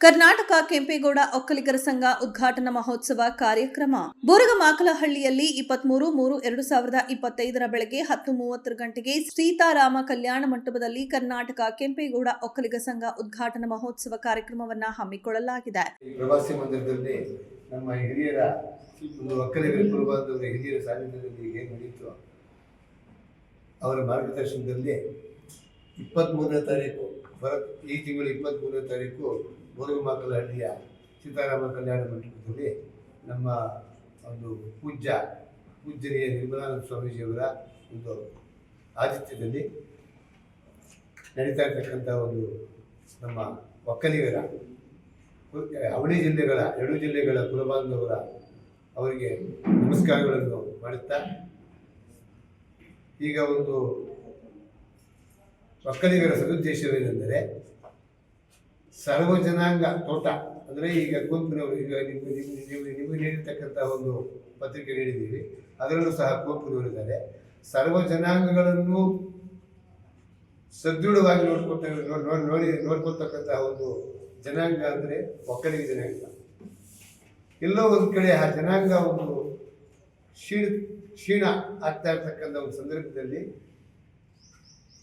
ಕರ್ನಾಟಕ ಕೆಂಪೇಗೌಡ ಒಕ್ಕಲಿಗರ ಸಂಘ ಉದ್ಘಾಟನಾ ಮಹೋತ್ಸವ ಕಾರ್ಯಕ್ರಮ. ಬೋರಗಮಾಕಲಹಳ್ಳಿಯಲ್ಲಿ ಇಪ್ಪತ್ಮೂರು, ಮೂರು, ಎರಡು ಸಾವಿರದ ಇಪ್ಪತ್ತೈದರ ಬೆಳಗ್ಗೆ ಹತ್ತು ಮೂವತ್ತರ ಗಂಟೆಗೆ ಸೀತಾರಾಮ ಕಲ್ಯಾಣ ಮಂಟಪದಲ್ಲಿ ಕರ್ನಾಟಕ ಕೆಂಪೇಗೌಡ ಒಕ್ಕಲಿಗ ಸಂಘ ಉದ್ಘಾಟನಾ ಮಹೋತ್ಸವ ಕಾರ್ಯಕ್ರಮವನ್ನು ಹಮ್ಮಿಕೊಳ್ಳಲಾಗಿದೆ. ಪ್ರವಾಸಿ ಮಂದಿರದಲ್ಲಿ ನಮ್ಮ ಹಿರಿಯರ ಒಕ್ಕಲಿಗರ ಹಿರಿಯರ ಸಾನ್ನಿಧ್ಯದಲ್ಲಿ ಏನು ಅವರ ಮಾರ್ಗದರ್ಶನದಲ್ಲಿ ಇಪ್ಪತ್ತ್ಮೂರನೇ ತಾರೀಕು ಈ ತಿಂಗಳು ಇಪ್ಪತ್ತ್ಮೂರನೇ ತಾರೀಕು ಬೋರಗಮಾಕಲಹಳ್ಳಿಯ ಸೀತಾರಾಮ ಕಲ್ಯಾಣ ಮಂಟಪದಲ್ಲಿ ನಮ್ಮ ಒಂದು ಪೂಜ್ಯ, ಪೂಜ್ಯನೀಯ ನಿರ್ಮಲಾನಂದ ಸ್ವಾಮೀಜಿಯವರ ಒಂದು ಆತಿಥ್ಯದಲ್ಲಿ ನಡೀತಾ ಇರ್ತಕ್ಕಂಥ ಒಂದು ನಮ್ಮ ಒಕ್ಕಲಿಗರ, ಅವಳಿ ಜಿಲ್ಲೆಗಳ, ಎರಡು ಜಿಲ್ಲೆಗಳ ಕುಲಬಾಂಧವರ ಅವರಿಗೆ ನಮಸ್ಕಾರಗಳನ್ನು ಮಾಡುತ್ತಾ, ಈಗ ಒಂದು ಒಕ್ಕಲಿಗರ ಸದುದ್ದೇಶವೇನೆಂದರೆ ಸರ್ವ ಜನಾಂಗ ತೋಟ ಅಂದರೆ ಈಗ ಕುವೆಂಪುನವರು, ಈಗ ನಿಮ್ಮ ನೀವು, ನಿಮಗೆ ನೀಡಿರ್ತಕ್ಕಂಥ ಒಂದು ಪತ್ರಿಕೆ ನೀಡಿದ್ದೀವಿ ಅದರಲ್ಲೂ ಸಹ ಕುವೆಂಪುನವರಿದ್ದಾರೆ ಸರ್ವ ಜನಾಂಗಗಳನ್ನು ಸದೃಢವಾಗಿ ನೋಡ್ಕೊತ ನೋಡಿ ನೋಡ್ಕೊಳ್ತಕ್ಕಂತಹ ಒಂದು ಜನಾಂಗ ಅಂದರೆ ಒಕ್ಕಲಿಗ ಜನಾಂಗ. ಎಲ್ಲೋ ಒಂದು ಕಡೆ ಆ ಜನಾಂಗ ಒಂದು ಕ್ಷೀಣ ಕ್ಷೀಣ ಆಗ್ತಾ ಇರ್ತಕ್ಕಂಥ ಒಂದು ಸಂದರ್ಭದಲ್ಲಿ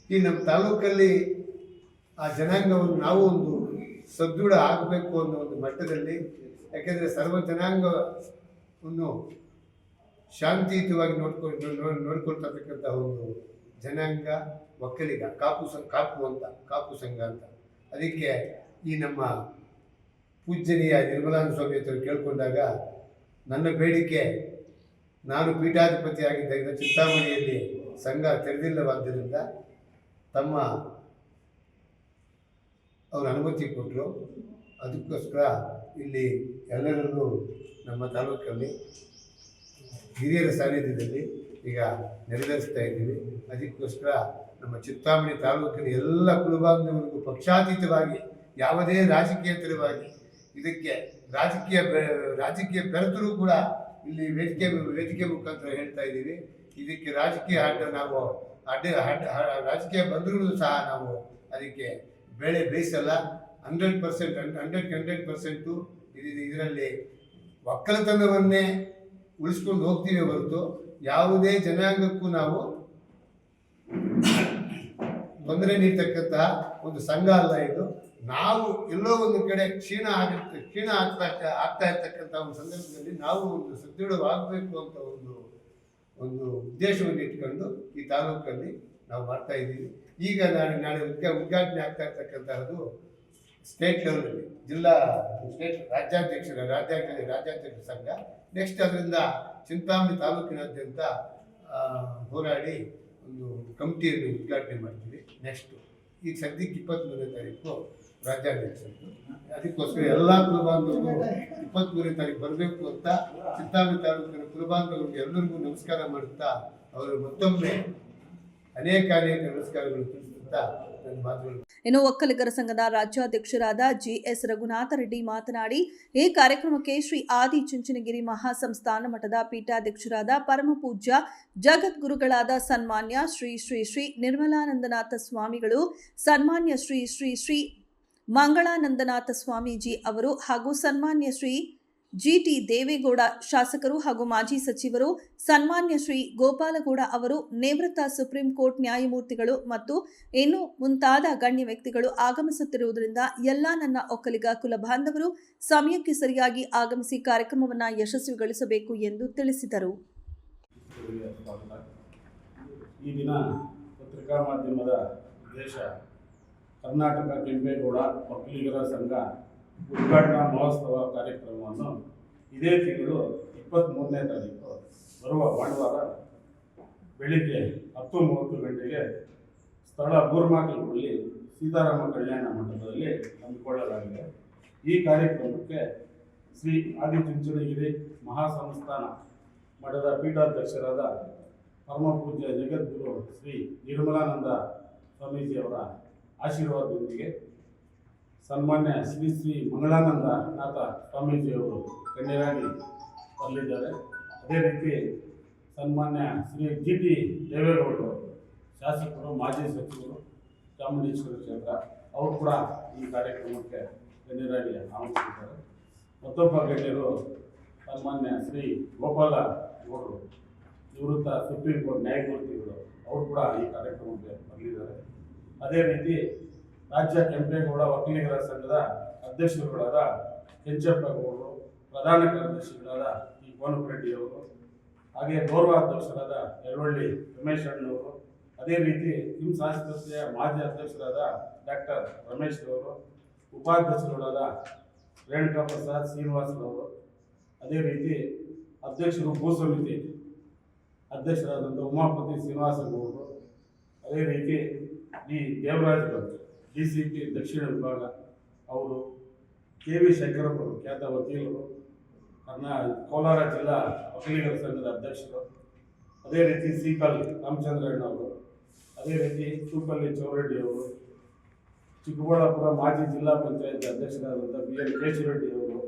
ಈ ನಮ್ಮ ತಾಲೂಕಲ್ಲಿ ಆ ಜನಾಂಗವನ್ನು ನಾವು ಒಂದು ಸದೃಢ ಆಗಬೇಕು ಅನ್ನೋ ಒಂದು ಮಟ್ಟದಲ್ಲಿ, ಯಾಕೆಂದರೆ ಸರ್ವ ಜನಾಂಗವನ್ನು ಶಾಂತಿಯುತವಾಗಿ ನೋಡ್ಕೊಂಡು ನೋಡಿ ನೋಡ್ಕೊಳ್ತಕ್ಕಂಥ ಒಂದು ಜನಾಂಗ, ಒಕ್ಕಲಿಗ, ಕಾಪು ಸಂ, ಕಾಪು ಅಂತ, ಕಾಪು ಸಂಘ ಅಂತ. ಅದಕ್ಕೆ ಈ ನಮ್ಮ ಪೂಜ್ಯನೀಯ ನಿರ್ಮಲಾನಂದ ಸ್ವಾಮಿ ಹತ್ರ ಕೇಳಿಕೊಂಡಾಗ, ನನ್ನ ಬೇಡಿಕೆ, ನಾನು ಪೀಠಾಧಿಪತಿ ಆಗಿದ್ದಾಗ ಚಿಂತಾಮಣಿಯಲ್ಲಿ ಸಂಘ ತೆರೆದಿಲ್ಲವಾದ್ದರಿಂದ ತಮ್ಮ ಅವರು ಅನುಮತಿ ಕೊಟ್ಟರು. ಅದಕ್ಕೋಸ್ಕರ ಇಲ್ಲಿ ಎಲ್ಲರನ್ನೂ ನಮ್ಮ ತಾಲೂಕಲ್ಲಿ ಹಿರಿಯರ ಸಾನ್ನಿಧ್ಯದಲ್ಲಿ ಈಗ ನೆರವೇರಿಸ್ತಾ ಇದ್ದೀವಿ. ಅದಕ್ಕೋಸ್ಕರ ನಮ್ಮ ಚಿತ್ತಾಮಣಿ ತಾಲೂಕಿನ ಎಲ್ಲ ಕುಲಬಾಂಧವರಿಗೂ ಪಕ್ಷಾತೀತವಾಗಿ, ಯಾವುದೇ ರಾಜಕೀಯೇತರವಾಗಿ ಇದಕ್ಕೆ ರಾಜಕೀಯ ರಾಜಕೀಯ ಬೆರೆತರೂ ಕೂಡ ಇಲ್ಲಿ ವೇದಿಕೆ ವೇದಿಕೆ ಮುಖಾಂತರ ಹೇಳ್ತಾ ಇದ್ದೀವಿ. ಇದಕ್ಕೆ ರಾಜಕೀಯ ಅಡ್ಡ ನಾವು ಅಡ್ಡ ಅಡ್ಡ ರಾಜಕೀಯ ಬಂದರೂ ಸಹ ನಾವು ಅದಕ್ಕೆ ಬೆಳೆ ಬೇಯಿಸಲ್ಲ hundred percent hundred hundred percent ಇದು ಇದರಲ್ಲಿ ಒಕ್ಕಲತನವನ್ನೇ ಉಳಿಸ್ಕೊಂಡು ಹೋಗ್ತೀವಿ ಹೊರತು ಯಾವುದೇ ಜನಾಂಗಕ್ಕೂ ನಾವು ತೊಂದರೆ ನೀಡ್ತಕ್ಕಂತಹ ಒಂದು ಸಂಘ ಅಲ್ಲ ಇದು. ನಾವು ಎಲ್ಲೋ ಒಂದು ಕಡೆ ಕ್ಷೀಣ ಆಗುತ್ತೆ ಕ್ಷೀಣ ಆಗ್ತಾ ಆಗ್ತಾ ಇರ್ತಕ್ಕಂಥ ಒಂದು ಸಂದರ್ಭದಲ್ಲಿ ನಾವು ಒಂದು ಸದೃಢವಾಗಬೇಕು ಅಂತ ಒಂದು ಒಂದು ಉದ್ದೇಶವನ್ನು ಇಟ್ಕೊಂಡು ಈ ತಾಲೂಕಲ್ಲಿ ನಾವು ಮಾಡ್ತಾ ಇದ್ದೀವಿ. ಈಗ ನಾನು ನಾಳೆ ಉದ್ಘಾ, ಉದ್ಘಾಟನೆ ಆಗ್ತಾ ಇರ್ತಕ್ಕಂತಹದ್ದು ಸ್ಟೇಟ್ ಲೆವೆಲಲ್ಲಿ ಜಿಲ್ಲಾ ಸ್ಟೇಟ್ ರಾಜ್ಯಾಧ್ಯಕ್ಷರ, ರಾಜ್ಯಾಧ್ಯಕ್ಷ ರಾಜ್ಯಾಧ್ಯಕ್ಷ ಸಂಘ. ನೆಕ್ಸ್ಟ್ ಅದರಿಂದ ಚಿಂತಾಮಣಿ ತಾಲೂಕಿನಾದ್ಯಂತ ಹೋರಾಡಿ ಒಂದು ಕಮಿಟಿಯನ್ನು ಉದ್ಘಾಟನೆ ಮಾಡ್ತೀವಿ. ನೆಕ್ಸ್ಟು ಈಗ ಸದ್ಯಕ್ಕೆ ಇಪ್ಪತ್ತ್ಮೂರನೇ ತಾರೀಕು ರಾಜ್ಯಾಧ್ಯಕ್ಷರದ್ದು ಅದಕ್ಕೋಸ್ಕರ ಎಲ್ಲ ಕುಲಬಾಂಧವರು ಇಪ್ಪತ್ತ್ಮೂರನೇ ತಾರೀಕು ಬರಬೇಕು ಅಂತ ಚಿಂತಾಮಣಿ ತಾಲೂಕಿನ ಕುಲಬಾಂಧವರಿಗೆ ಎಲ್ಲರಿಗೂ ನಮಸ್ಕಾರ ಮಾಡುತ್ತಾ, ಅವರು ಮತ್ತೊಮ್ಮೆ ಅನೇಕ ಅನೇಕ ನಮಸ್ಕಾರಗಳು ತಿಳಿಸುತ್ತಾ ಇನ್ನು ಒಕ್ಕಲಿಗರ ಸಂಘದ ರಾಜ್ಯಾಧ್ಯಕ್ಷರಾದ ಜಿಎಸ್ ರಘುನಾಥ ರೆಡ್ಡಿ ಮಾತನಾಡಿ, ಈ ಕಾರ್ಯಕ್ರಮಕ್ಕೆ ಶ್ರೀ ಆದಿ ಚುಂಚನಗಿರಿ ಮಹಾಸಂಸ್ಥಾನ ಮಠದ ಪೀಠಾಧ್ಯಕ್ಷರಾದ ಪರಮಪೂಜ್ಯ ಜಗದ್ಗುರುಗಳಾದ ಸನ್ಮಾನ್ಯ ಶ್ರೀ ಶ್ರೀ ಶ್ರೀ ನಿರ್ಮಲಾನಂದನಾಥ ಸ್ವಾಮಿಗಳು, ಸನ್ಮಾನ್ಯ ಶ್ರೀ ಶ್ರೀ ಶ್ರೀ ಮಂಗಳಾನಂದನಾಥ ಸ್ವಾಮೀಜಿ ಅವರು ಹಾಗೂ ಸನ್ಮಾನ್ಯ ಶ್ರೀ ಜಿಟಿ ದೇವೇಗೌಡ ಶಾಸಕರು ಹಾಗೂ ಮಾಜಿ ಸಚಿವರು ಸನ್ಮಾನ್ಯ ಶ್ರೀ ಗೋಪಾಲಗೌಡ ಅವರು ನಿವೃತ್ತ ಸುಪ್ರೀಂ ಕೋರ್ಟ್ ನ್ಯಾಯಮೂರ್ತಿಗಳು ಮತ್ತು ಇನ್ನೂ ಮುಂತಾದ ಗಣ್ಯ ವ್ಯಕ್ತಿಗಳು ಆಗಮಿಸುತ್ತಿರುವುದರಿಂದ ಎಲ್ಲ ನನ್ನ ಒಕ್ಕಲಿಗ ಕುಲ ಬಾಂಧವರು ಸಮಯಕ್ಕೆ ಸರಿಯಾಗಿ ಆಗಮಿಸಿ ಕಾರ್ಯಕ್ರಮವನ್ನು ಯಶಸ್ವಿಗೊಳಿಸಬೇಕು ಎಂದು ತಿಳಿಸಿದರು. ಈ ದಿನ ಪತ್ರಿಕಾ ಮಾಧ್ಯಮದ ಕರ್ನಾಟಕ ಕೆಂಪೇಗೌಡ ಒಕ್ಕಲಿಗರ ಸಂಘ ಉದ್ಘಾಟನಾ ಮಹೋತ್ಸವ ಕಾರ್ಯಕ್ರಮವನ್ನು ಇದೇ ತಿಂಗಳು ಇಪ್ಪತ್ತ್ಮೂರನೇ ತಾರೀಕು ಬರುವ ಭಾನುವಾರ ಬೆಳಿಗ್ಗೆ ಹತ್ತು ಮೂವತ್ತು ಗಂಟೆಗೆ ಸ್ಥಳ ಬೂರ್ಮಾಕಲ್ಪಲ್ಲಿ ಸೀತಾರಾಮ ಕಲ್ಯಾಣ ಮಂಟಪದಲ್ಲಿ ಹಮ್ಮಿಕೊಳ್ಳಲಾಗಿದೆ. ಈ ಕಾರ್ಯಕ್ರಮಕ್ಕೆ ಶ್ರೀ ಆದಿಚುಂಚನಗಿರಿ ಮಹಾಸಂಸ್ಥಾನ ಮಠದ ಪೀಠಾಧ್ಯಕ್ಷರಾದ ಪರಮ ಪೂಜ್ಯ ಜಗದ್ಗುರು ಶ್ರೀ ನಿರ್ಮಲಾನಂದ ಸ್ವಾಮೀಜಿಯವರ ಆಶೀರ್ವಾದದೊಂದಿಗೆ ಸನ್ಮಾನ್ಯ ಶ್ರೀ ಶ್ರೀ ಮಂಗಳಾನಂದ ನಾಥ ಸ್ವಾಮೀಜಿಯವರು ಗಣ್ಯರಾಗಿ ಬರಲಿದ್ದಾರೆ. ಅದೇ ರೀತಿ ಸನ್ಮಾನ್ಯ ಶ್ರೀ ಜಿ ಟಿ ದೇವೇಗೌಡರು, ಶಾಸಕರು, ಮಾಜಿ ಸಚಿವರು, ಚಾಮುಂಡೇಶ್ವರಿ ಕ್ಷೇತ್ರ, ಅವರು ಕೂಡ ಈ ಕಾರ್ಯಕ್ರಮಕ್ಕೆ ಗಣ್ಯರಾಗಿ ಆಮಂತ್ರಿಸಿದ್ದಾರೆ ಮತ್ತೊಬ್ಬ ಗಣ್ಯರು ಸನ್ಮಾನ್ಯ ಶ್ರೀ ಗೋಪಾಲ ಗೌಡರು, ನಿವೃತ್ತ ಸುಪ್ರೀಂ ಕೋರ್ಟ್ ನ್ಯಾಯಮೂರ್ತಿಗಳು, ಅವರು ಕೂಡ ಈ ಕಾರ್ಯಕ್ರಮಕ್ಕೆ ಬಂದಿದ್ದಾರೆ ಅದೇ ರೀತಿ ರಾಜ್ಯ ಕೆಂಪೇಗೌಡ ವಕೀಲರ ಸಂಘದ ಅಧ್ಯಕ್ಷರುಗಳಾದ ಕೆಂಚಪ್ಪಗೌಡರು ಪ್ರಧಾನ ಕಾರ್ಯದರ್ಶಿಗಳಾದ ಈ ರೆಡ್ಡಿ ಅವರು, ಹಾಗೆ ಗೌರವಾಧ್ಯಕ್ಷರಾದ ಯರವಳ್ಳಿ ರಮೇಶ್ ಅಣ್ಣವರು, ಅದೇ ರೀತಿ ಕಿಮ್ಸ್ ಆಸ್ಪತ್ರೆಯ ಮಾಜಿ ಅಧ್ಯಕ್ಷರಾದ ಡಾಕ್ಟರ್ ರಮೇಶ್ ಅವರು ಉಪಾಧ್ಯಕ್ಷರುಗಳಾದ ರೇಣುಕಾ ಪ್ರಸಾದ್ ಶ್ರೀನಿವಾಸರವರು ಅದೇ ರೀತಿ ಅಧ್ಯಕ್ಷರು ಭೂ ಸಮಿತಿ ಅಧ್ಯಕ್ಷರಾದಂಥ ಉಮಾಪತಿ ಶ್ರೀನಿವಾಸ ಅವರು ಅದೇ ರೀತಿ D. Devaraj D C P ದಕ್ಷಿಣ ವಿಭಾಗ, ಅವರು ಕೆ ವಿ ಶಂಕರಪ್ಪರು ಖ್ಯಾತ ವಕೀಲರು, ಕರ್ನಾ, ಕೋಲಾರ ಜಿಲ್ಲಾ ವಕೀಲರ ಸಂಘದ ಅಧ್ಯಕ್ಷರು. ಅದೇ ರೀತಿ ಸೀಕಲ್ ರಾಮಚಂದ್ರಣ್ಣವರು ಅದೇ ರೀತಿ ಚೂಪಲ್ಲಿ ಚೌರೆಡ್ಡಿ ಅವರು, ಚಿಕ್ಕಬಳ್ಳಾಪುರ ಮಾಜಿ ಜಿಲ್ಲಾ ಪಂಚಾಯತ್ ಅಧ್ಯಕ್ಷರಾದಂಥ ಬಿ ಎನ್ ಕೇಶವರೆಡ್ಡಿ ಅವರು,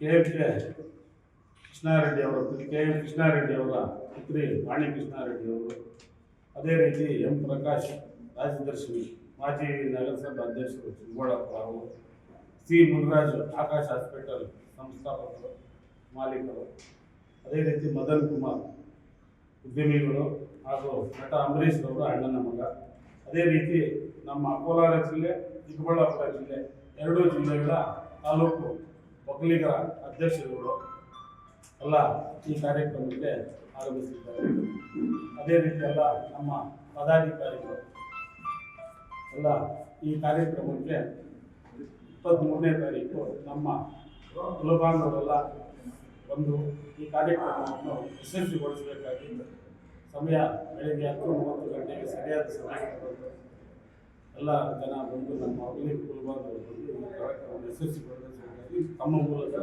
ಕೆ ಎಫ್ ಕೆ ಕೃಷ್ಣಾರೆಡ್ಡಿ ಅವರ ಕೆ ಎಂ ಕೃಷ್ಣಾರೆಡ್ಡಿ ಅವರ ಪುತ್ರಿ ವಾಣಿ ಕೃಷ್ಣಾರೆಡ್ಡಿ ಅವರು, ಅದೇ ರೀತಿ ಎಂ ಪ್ರಕಾಶ್ ರಾಜದರ್ಶಿನಿ. ಮಾಜಿ ನಗರಸಭೆ ಅಧ್ಯಕ್ಷರು ಚಿಕ್ಕಬಳ್ಳಾಪುರ ಅವರು, ಸಿ. ಮುನಿರಾಜ್, ಆಕಾಶ್ ಹಾಸ್ಪಿಟಲ್ ಸಂಸ್ಥಾಪಕರು, ಮಾಲೀಕರು, ಅದೇ ರೀತಿ ಮದನ್ ಕುಮಾರ್, ಉದ್ಯಮಿಗಳು ಹಾಗೂ ನಟ ಅಂಬರೀಶ್ ಅವರು ಅಣ್ಣನ ಮಗ. ಅದೇ ರೀತಿ ನಮ್ಮ ಕೋಲಾರ ಜಿಲ್ಲೆ, ಚಿಕ್ಕಬಳ್ಳಾಪುರ ಜಿಲ್ಲೆ ಎರಡೂ ಜಿಲ್ಲೆಗಳ ತಾಲೂಕು ಒಕ್ಕಲಿಗರ ಅಧ್ಯಕ್ಷರುಗಳು ಎಲ್ಲ ಈ ಕಾರ್ಯಕ್ರಮಕ್ಕೆ ಆಗಮಿಸಿದ್ದಾರೆ. ಅದೇ ರೀತಿ ಎಲ್ಲ ನಮ್ಮ ಪದಾಧಿಕಾರಿಗಳು ಎಲ್ಲ ಈ ಕಾರ್ಯಕ್ರಮಕ್ಕೆ ಇಪ್ಪತ್ತ್ಮೂರನೇ ತಾರೀಕು ನಮ್ಮ ಕುಲಬಾಂಧವರೆಲ್ಲ ಬಂದು ಈ ಕಾರ್ಯಕ್ರಮವನ್ನು ಯಶಸ್ವಿಗೊಳಿಸಬೇಕಾಗಿ ಸಮಯ ಬೆಳಗ್ಗೆ ಹತ್ತು ಮೂವತ್ತು ಗಂಟೆಗೆ ಸರಿಯಾದ ಸಮಯ ಎಲ್ಲ ಜನ ಬಂದು ನಮ್ಮ ಅಭಿನಯ ಕುಲಬಾಂಧವರು ಬಂದು ಈ ಕಾರ್ಯಕ್ರಮವನ್ನು ಯಶಸ್ವಿಗೊಳಿಸಬೇಕಾಗಿ ತಮ್ಮ ಮೂಲಕ